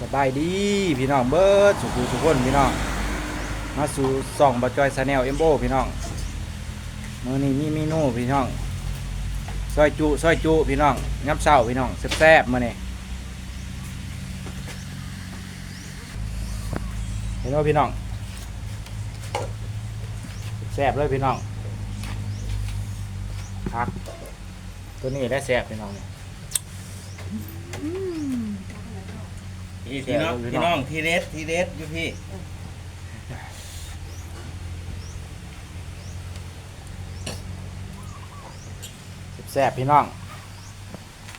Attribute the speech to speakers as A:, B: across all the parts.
A: สบายดีพี่น้องเบิร์ดสุขุทุกคนพี่น้องมาสู่ส่องบะจอยซาแนลเอ็มโบพี่น้องมือนี้มีเมนูพี่น้องซอยจุซอยจุพี่น้องยับเช้าพี่น้องแซ่บๆมื้อนี้เห็นว่าพี่น้องแซ่บเลยพี่น้องพักตัวนี้ได้แซ่บพี่น้องเนี่ย
B: พี่พี่น้องพี่น้องทีเด็ดทีเด็ดอยู่พี่
A: แซ่บพี่น้อง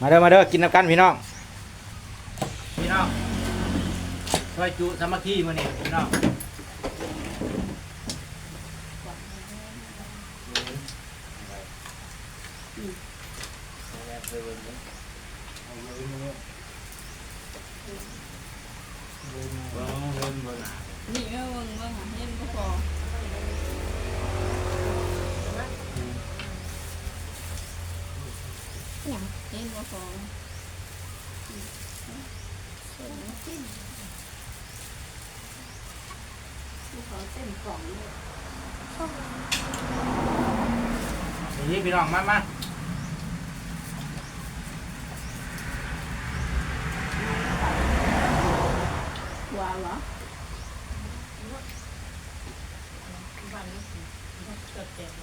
A: มาเด้อมาเด้อกินน้ำกันพี่น้อง พี่น้องซอยจุสามัคคีมื้อนี้พี่น้อง
C: นี่ก็เบิ่งเบิ่งหาเห็นก็พออย่างเห็นก็พอขอเต็มกล่องเลย
A: นี่พี่น้องมามา
C: ว้าวเหรอ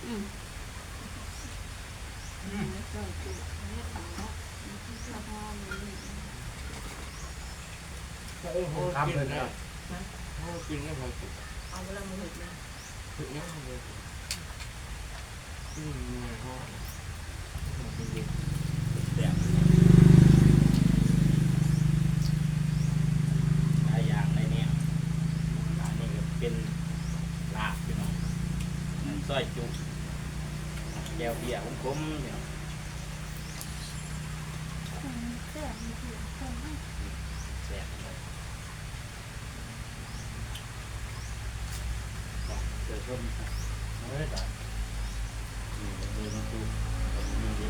C: อืมแล้วก็จุดให้ต่อแล้วก็มัน
A: ครับเลยนะ
B: กินได้ไหม
C: เอาเวลามาเห็ดนะ
B: ถึงยังเลยอืมพ่อแบบหลายอย่างในนี้อันนี้ก็เป็นลาบพี่น้อง ซอยจุแก้วเบียร์ของผมพี่น้องแซ่บเลยเจอชมเฮ้ยตายนี่เดินมาดูนี่ดิ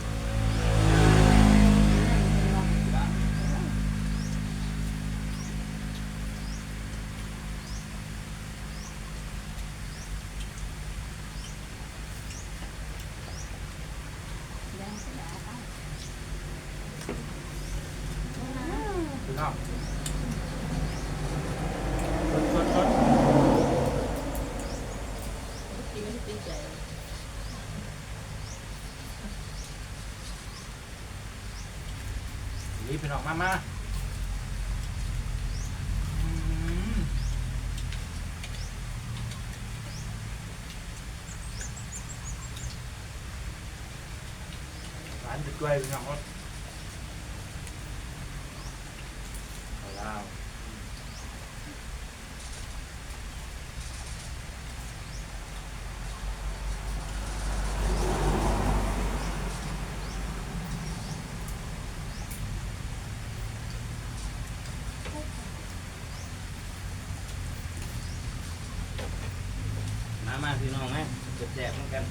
A: พี่น้องสดสดสด
C: กินไม่ติดใจ
A: นี่พี่น้อง มามาอืมหวานจะกล้วยพี่น้องครับเอาแล้ว
B: มามาพี่น้องนะจะแจกเหมือนกัน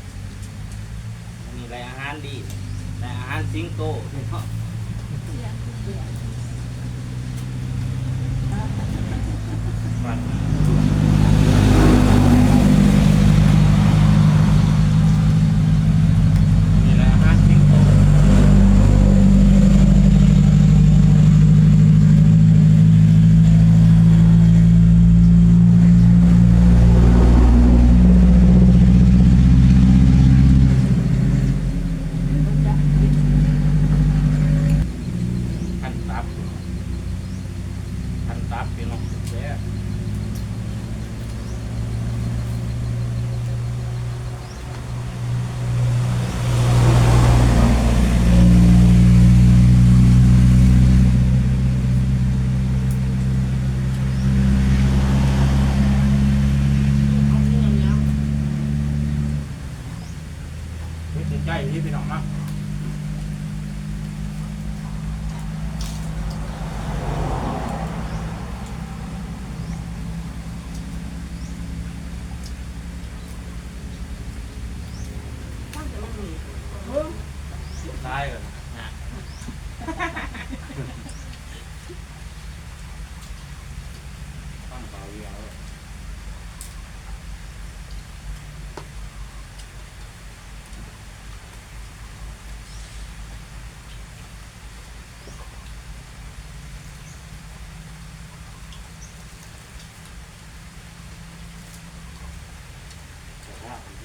B: มีรายอาหารดีรายอาหาร สิงโตเห็น้อง
C: เสียงเสียง
B: ฟัน ทับทันทับพี่น้องแซ่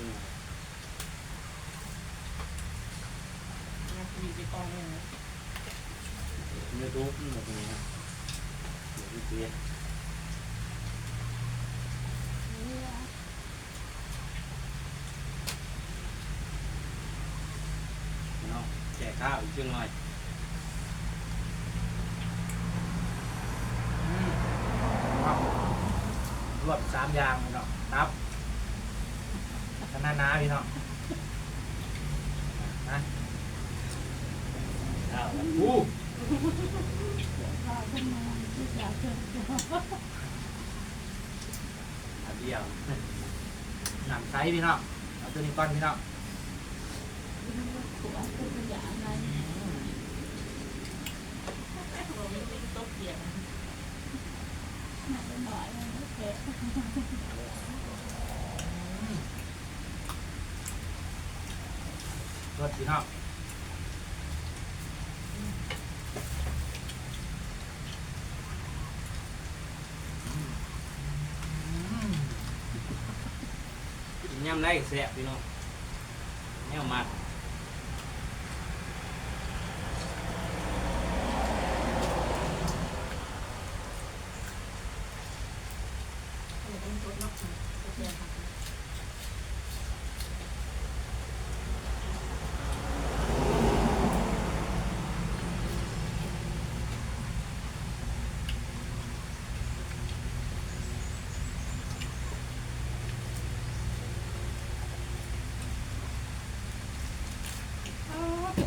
B: งั้นมีไปกองเล
C: ยนะ
B: ยูทูบแบบนี้ครัเดี๋ยวพี่เตี้ยเแจกข้าวอีกช่วงหน่อยรวบสามอย่างเนาะรับ ขนาดน้าพี่น้องนะข้าวอู้อันเดียวหนังไซส์พี่น้องเอาตัวนี้ก้อนพี่น้อง รสพี่น้องกินยำได้แซ่บพี่น้องแนวมัดโ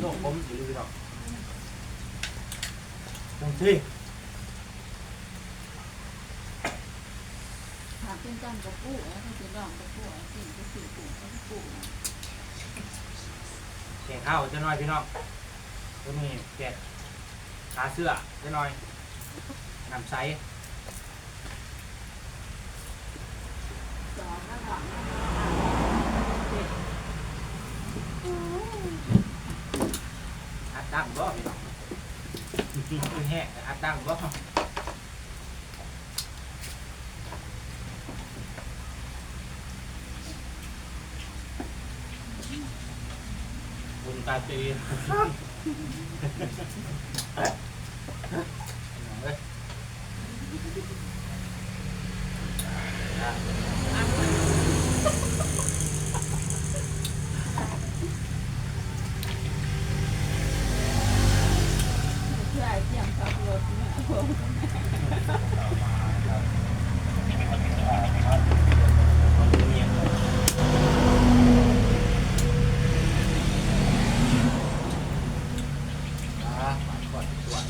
B: ลกผมอยู่พี่น้องตรงที่
C: หาเป็นจำกับปูแล้วก็จะลองกับปูสิ่งที่สื่อปูกับปู
B: แกงข้าวจะน้อยพี่น้องตัวนี้แกะขาเสื้อจะน้อยน้ำใส
C: สองแล้วหลัง
B: อัด ดังบ่พี่น้องคือแห้งแต่อัดดังบ่บุญตาตีนเอ้ยอะ
C: เพื่อไอ้เทียมกับรถเนี่ยโอ้
B: เอาตัวเมียอะมาก่อนดีกว่า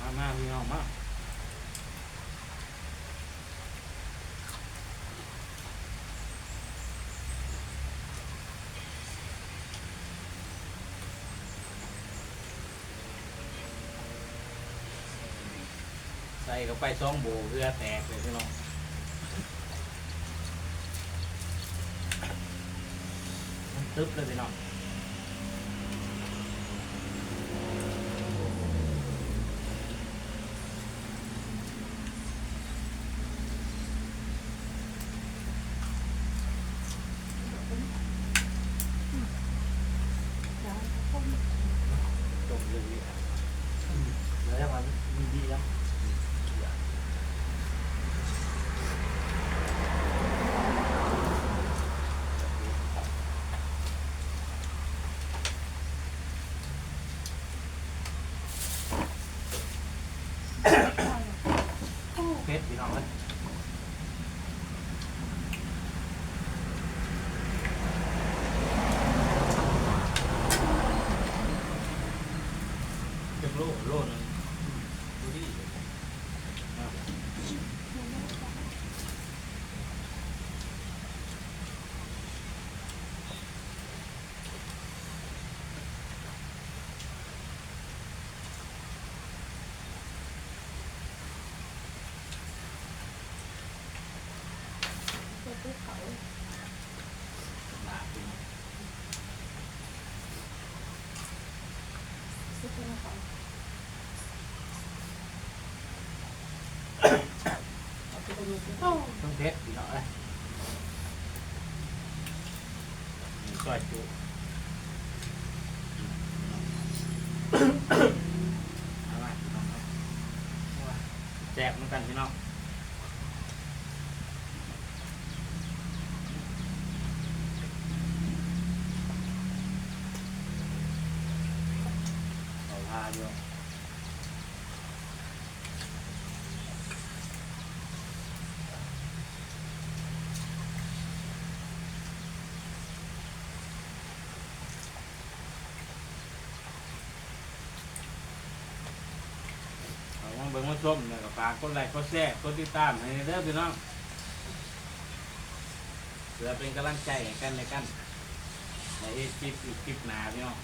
B: มามาพี่น้องมา ใส่เข้าไปสองโบเพื่อแตกเลยพี่น้องตึ๊บเลยพี่น้อง จบเลยพี่แล้วมันมีดีแล้ว เพชรพี่น้องเลยจะโลโลนึงดูดิหนาพี่น้อง
C: เป็นของเอาไปดูสิโอ้
A: ต้องเพชรพี่น้อเอ้ย
B: ซอยจุเอามาพี่น้องครับแจกเหมือนกันพี่น้องเอาผ้าด้วย เอาว่าเบิ่งมา ชมเนี่ยก็ฝากกดไลค์กดแชร์กดติดตามให้เด้อพี่น้องเพื่อเป็นกำลังใจให้กันในกันในคลิปอีกคลิปหนาพี่น้อง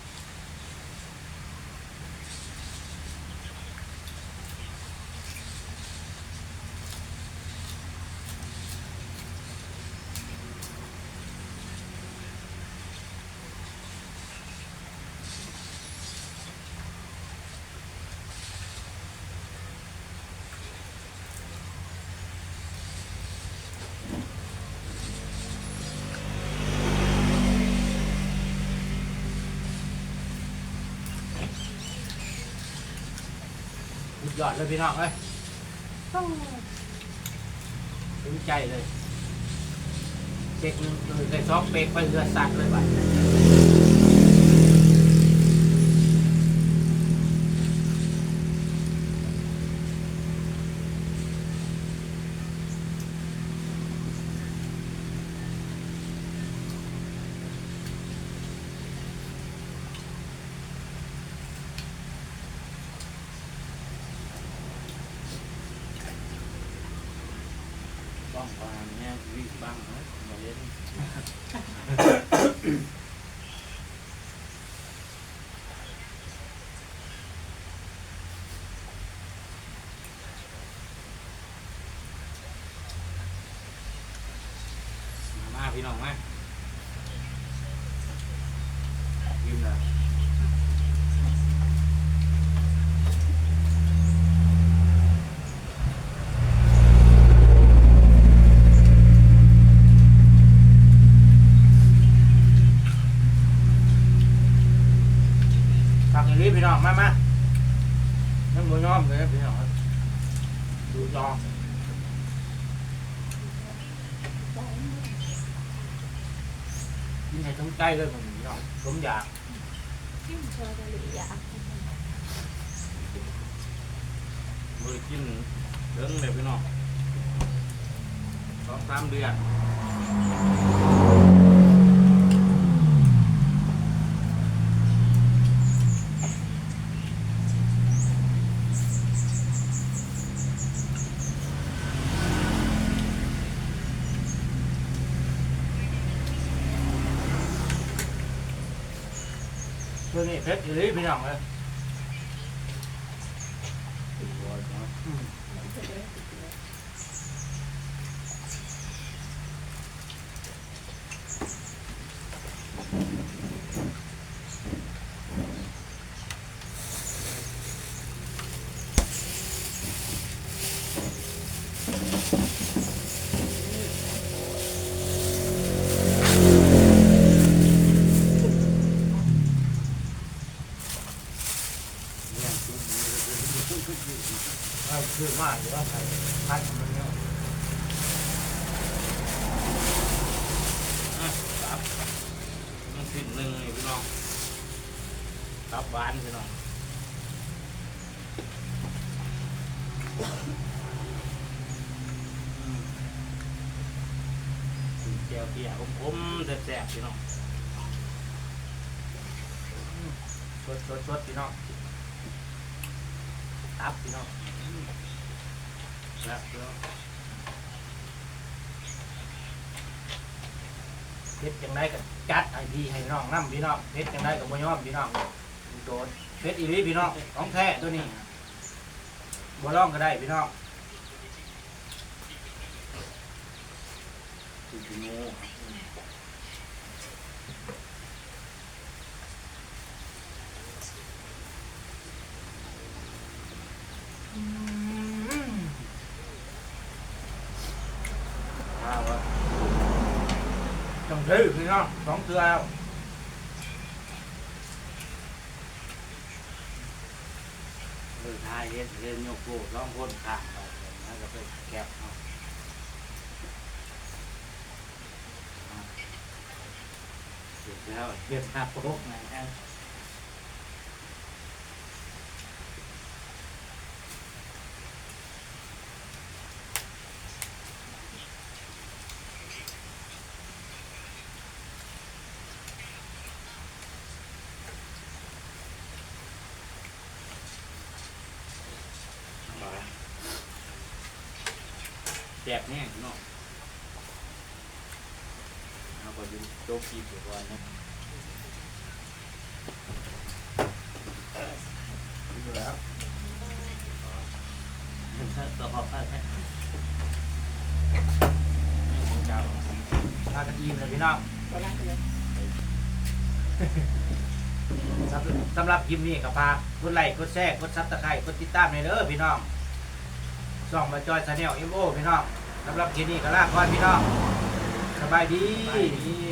B: ดยอดเลยพี่น้องเอ้ย
C: โอ้
B: ถึงใจเลยเช็คหนึ่งคือได้สองเปกไปเรือสัตว์เลยบัดบ้องวางเนี่ยวิ่งบ้างนะมาเล่นมามา พี่น้องมายิ้มเลย
A: ฝากอย่างนี้พี่น้องมามาน้ำมันยอมเลยพี่น้องดูยอมกินให้ทั้งใจเลยผมพี่น้อ งผมอยาก
C: จิ้มเชอร์รี่อยาก
B: บริกินเรื่องเลยพี่น้องสองสามเดือน
A: ตัวนี้เพชรอยู่นี่พี่น้องเลย
B: เนี่ยคือ
A: เอาคือมากหรือว่าใส่พันมันเนี่ย
B: อะครับมันสิ้นหนึ่งนี่พี่น้องตับหวานพี่น้องอืม แก้วเกียร์ผมผมแซ่บๆพี่น้อง
A: สดสดสดพี่น้องตับพี่น้อง
B: แซ่บพี่น้อง
A: เพชรจังได้กับจัดไอพี่ให้น้องน้ำพี่น้องเพชรจังได้กับบ่ยอมพี่น้องโดนเพชรอีรีพี่น้องของแท้ตัวนี้บ่ร้องก็ได้พี่น้อง thì bị thế thì nó còn tư ao Rồi hai lên nhau cổ nó hôn khẳng rồi Nó sẽ phải kẹp แล้วเรียบหน้าโป๊กนะครับ
B: แจกแน่เนาะเอาไปดูโต๊ะกีบก่อนนะ
A: อยู่แล้ว
B: ต่อขอบคุณแม่ของเจ้า
A: พากันอิ่มเลยพี่น้อง
C: ก็นั่งเลย
A: สำสำหรับคลิปนี้ก็ฝากกดไลค์กดแชร์กดซับสไครต์กดติดตามในเด้อพี่น้องช่องมาจอยชาแนลเอ็มโอพี่น้องสำหรับคลิปนี้ก็ลาก่อนพี่น้องสบายดี
B: ไปดี